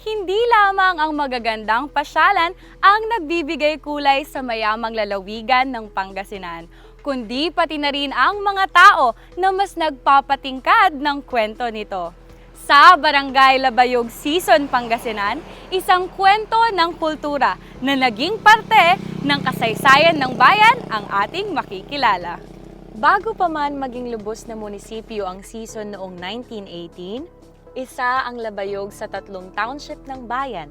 Hindi lamang ang magagandang pasyalan ang nagbibigay kulay sa mayamang lalawigan ng Pangasinan, kundi pati na rin ang mga tao na mas nagpapatingkad ng kwento nito. Sa Barangay Labayog Season Pangasinan, isang kwento ng kultura na naging parte ng kasaysayan ng bayan ang ating makikilala. Bago pa man maging lubos na munisipyo ang season noong 1918, isa ang labayog sa tatlong township ng bayan.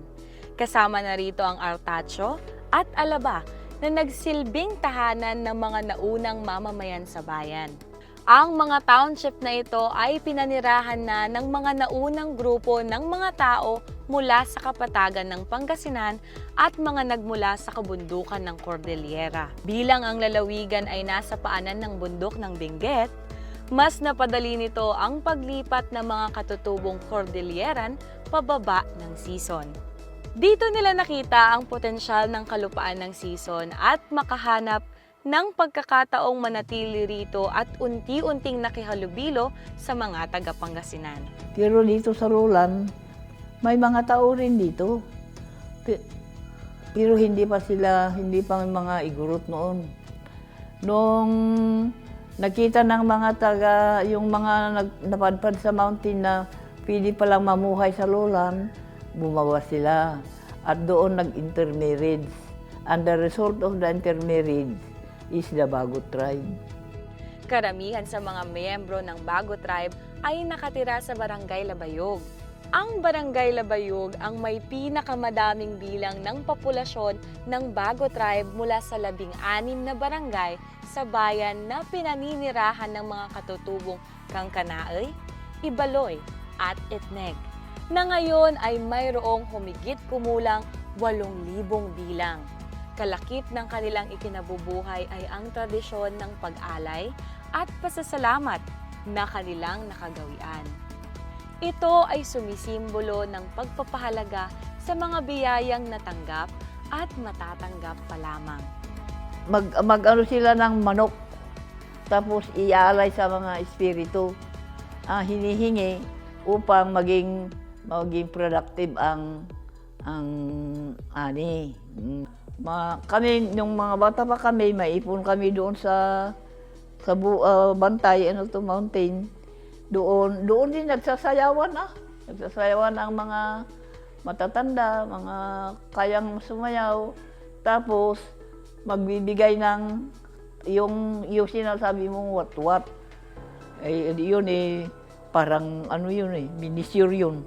Kasama na rito ang Artacho at Alaba na nagsilbing tahanan ng mga naunang mamamayan sa bayan. Ang mga township na ito ay pinanirahan na ng mga naunang grupo ng mga tao mula sa kapatagan ng Pangasinan at mga nagmula sa kabundukan ng Cordillera. Bilang ang lalawigan ay nasa paanan ng bundok ng Benguet, mas napadali nito ang paglipat ng mga katutubong Cordilleran pababa ng season. Dito nila nakita ang potensyal ng kalupaan ng season at makahanap ng pagkakataong manatili rito at unti-unting nakihalubilo sa mga taga-Pangasinan. Pero dito sa Roland, may mga tao rin dito. Pe- Pero hindi pa sila, hindi pa mga igurot noon. Nung nakita ng mga taga, yung mga nag, napadpad sa mountain na pwede palang mamuhay sa Roland, bumaba sila. At doon nag-intermarriage. And the result of the intermarriage is the Bago tribe. Karamihan sa mga miyembro ng Bago Tribe ay nakatira sa Barangay Labayog. Ang Barangay Labayog ang may pinakamadaming bilang ng populasyon ng Bago Tribe mula sa labing-anim na barangay sa bayan na pinaninirahan ng mga katutubong Kangkanaay, Ibaloy at Itneg na ngayon ay mayroong humigit kumulang 8,000 bilang. Kalakip ng kanilang ikinabubuhay ay ang tradisyon ng pag-alay at pasasalamat na kanilang nakagawian. Ito ay sumisimbolo ng pagpapahalaga sa mga biyayang natanggap at matatanggap pa lamang. mag, mag ano sila ng manok, tapos iaalay sa mga espiritu, ah, hinihingi upang maging maging productive ang ang ani. Mm. Ma, kami nung mga bata pa kami, maipon kami doon sa sa bu, ah, Bantay, ano to, mountain. Doon, doon din nagsasayawan ah. Nagsasayawan ang mga matatanda, mga kayang sumayaw. Tapos, magbibigay ng yung yung sinasabi mong what-what. Eh, yun eh, parang ano yun eh, minisure yun.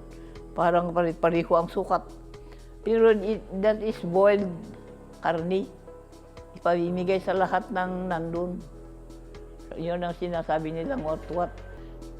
Parang pare- pareho ang sukat. Pero it, that is boiled karni. Ipamimigay sa lahat ng nandun. Yun ang sinasabi nilang what-what.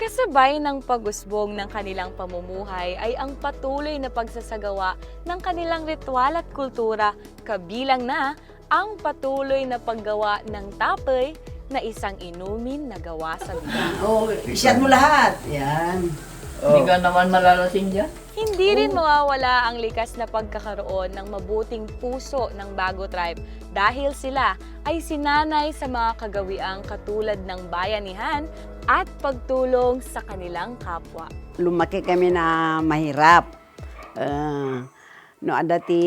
Kasabay ng pag-usbong ng kanilang pamumuhay ay ang patuloy na pagsasagawa ng kanilang ritual at kultura kabilang na ang patuloy na paggawa ng tapay na isang inumin na gawa sa bigas. Oh, share mo lahat. Yan. Hindi ka naman malalasing dyan. Hindi rin mawawala ang likas na pagkakaroon ng mabuting puso ng Bago Tribe dahil sila ay sinanay sa mga kagawiang katulad ng bayanihan at pagtulong sa kanilang kapwa. Lumaki kami na mahirap. Ah, no ada ti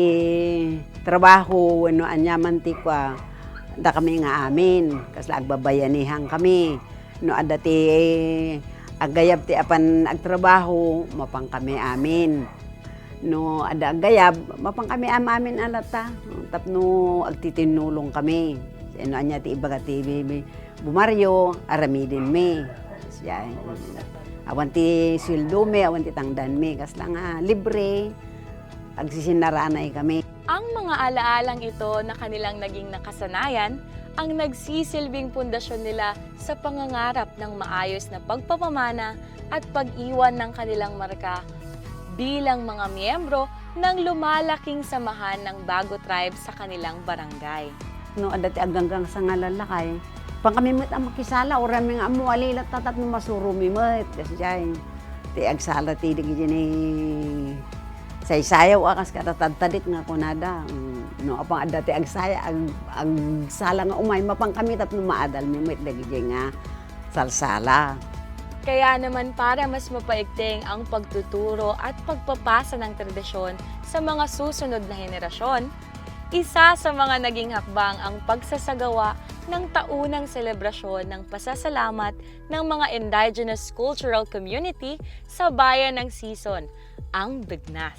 trabaho, no anyaman ti kwa, da kami nga amin. Kas agbabayanihan kami. No ada ti agayab ti apan agtrabaho, mapang kami amin. No ada agayab, mapang kami am amin alata. Tapno agtitinulong kami. Ano anya ti ibaga ti bumaryo, aramidin mi. Siya, awan ti sweldo mi, awan ti tangdan mi. Kas lang nga, libre, agsisinaranay kami. Ang mga alaalang ito na kanilang naging nakasanayan ang nagsisilbing pundasyon nila sa pangangarap ng maayos na pagpapamana at pag-iwan ng kanilang marka bilang mga miyembro ng lumalaking samahan ng Bago Tribe sa kanilang barangay. No, adati aganggang sa nga Pang kami mo't ang makisala, oran mi nga mo, alilat tatat no masurumi mo't. Kasi siya, ti agsala ti digi dyan eh, saysayaw akas katatadtadit nga kunada. Mm, No, apang adati agsaya, ag, agsala nga umay, mapang kami tapno maadal mi mo't dagi dyan nga salsala. Kaya naman para mas mapaigting ang pagtuturo at pagpapasa ng tradisyon sa mga susunod na henerasyon, isa sa mga naging hakbang ang pagsasagawa ng taunang selebrasyon ng pasasalamat ng mga indigenous cultural community sa bayan ng Sison, ang Bignas.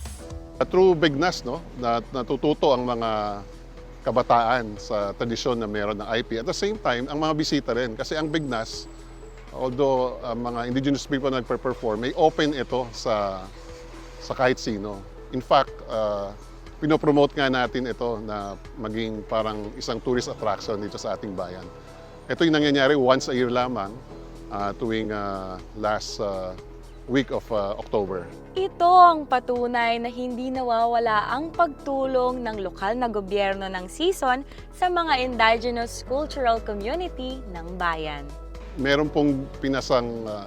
Through Bignas, no, na natututo ang mga kabataan sa tradisyon na meron ng IP. At the same time, ang mga bisita rin. Kasi ang Bignas, although ang mga indigenous people na nagpe-perform, may open ito sa, sa kahit sino. In fact, uh, pinopromote nga natin ito na maging parang isang tourist attraction dito sa ating bayan. Ito yung nangyayari once a year lamang uh, tuwing uh, last uh, week of uh, October. Ito ang patunay na hindi nawawala ang pagtulong ng lokal na gobyerno ng Sison sa mga indigenous cultural community ng bayan. meron pong pinasang uh,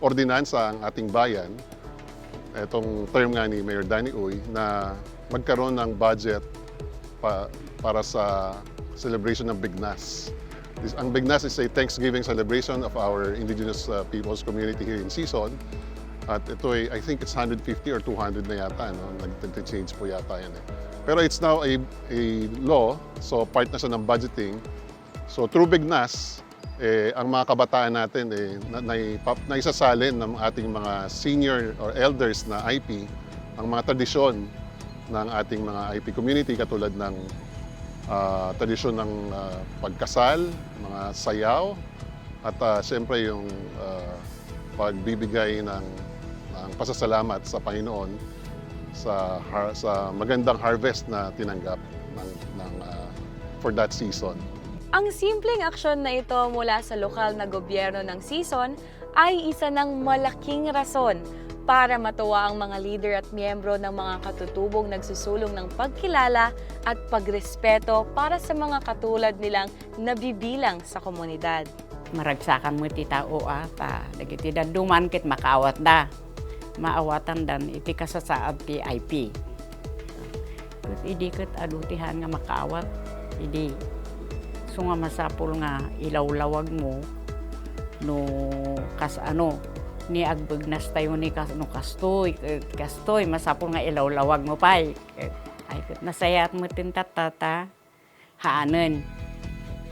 ordinansa ang ating bayan, itong term nga ni Mayor Danny Uy, na magkaroon ng budget pa, para sa celebration ng Bignas. This, ang Bignas is a Thanksgiving celebration of our indigenous uh, people's community here in Sison. At ito ay, I think it's 150 or 200 na yata, no? Nag- change po yata yan eh. Pero it's now a, a law, so part na siya ng budgeting. So through Bignas, eh, ang mga kabataan natin eh, na, na, naisasalin ng ating mga senior or elders na IP ang mga tradisyon ng ating mga IP community katulad ng ah, tradisyon ng ah, pagkasal, mga sayaw, at ah, siyempre yung ah, pagbibigay ng, ng pasasalamat sa Panginoon sa, har- sa magandang harvest na tinanggap ng, ng, ah, for that season. Ang simpleng aksyon na ito mula sa lokal na gobyerno ng Sison ay isa ng malaking rason para matuwa ang mga leader at miyembro ng mga katutubong nagsusulong ng pagkilala at pagrespeto para sa mga katulad nilang nabibilang sa komunidad. maragsakan mo ti tao ah, ta dagiti duman ket makaawat da maawatan dan iti kasasaad ti IP ket idi ket adu tihan nga makaawat idi so nga masapul nga ilawlawag mo no kas ano ni agbegnas tayo ni kas no kastoy ket kastoy masapul nga ilawlawag mo pay Ket, ay ket nasayat mo tin tatata haanen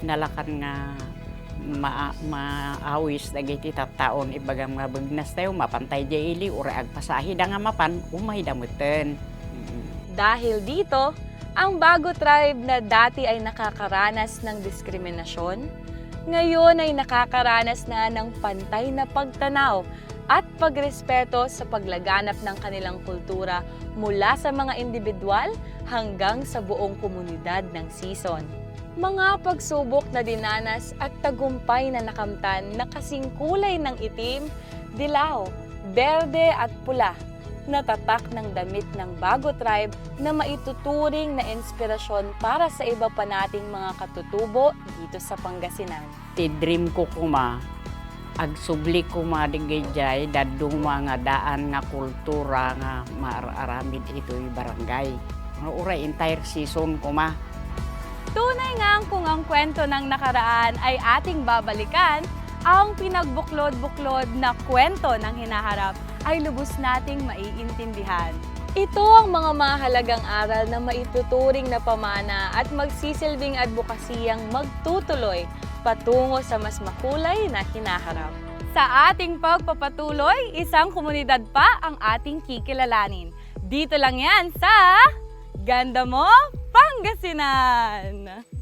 nalakan nga ma maawis dagiti tattaon ibaga nga begnas tayo mapantay di ili ura agpasahi da nga mapan umay dameten. Dahil dito, ang Bago Tribe na dati ay nakakaranas ng diskriminasyon, ngayon ay nakakaranas na ng pantay na pagtanaw at pagrespeto sa paglaganap ng kanilang kultura mula sa mga individual hanggang sa buong komunidad ng season. Mga pagsubok na dinanas at tagumpay na nakamtan na kasing kulay ng itim, dilaw, berde at pula na tatak ng damit ng Bago Tribe na maituturing na inspirasyon para sa iba pa nating mga katutubo dito sa Pangasinan. Ti dream ko kuma agsubli ko madigayjay daduma nga daan nga kultura nga maararamid ito'y barangay. Nga uray entire season kuma. Tunay nga kung ang kwento ng nakaraan ay ating babalikan, ang pinagbuklod-buklod na kwento ng hinaharap ay lubos nating maiintindihan. Ito ang mga mahalagang aral na maituturing na pamana at magsisilbing advokasiyang magtutuloy patungo sa mas makulay na hinaharap. Sa ating pagpapatuloy, isang komunidad pa ang ating kikilalanin. Dito lang yan sa Ganda Mo, Pangasinan!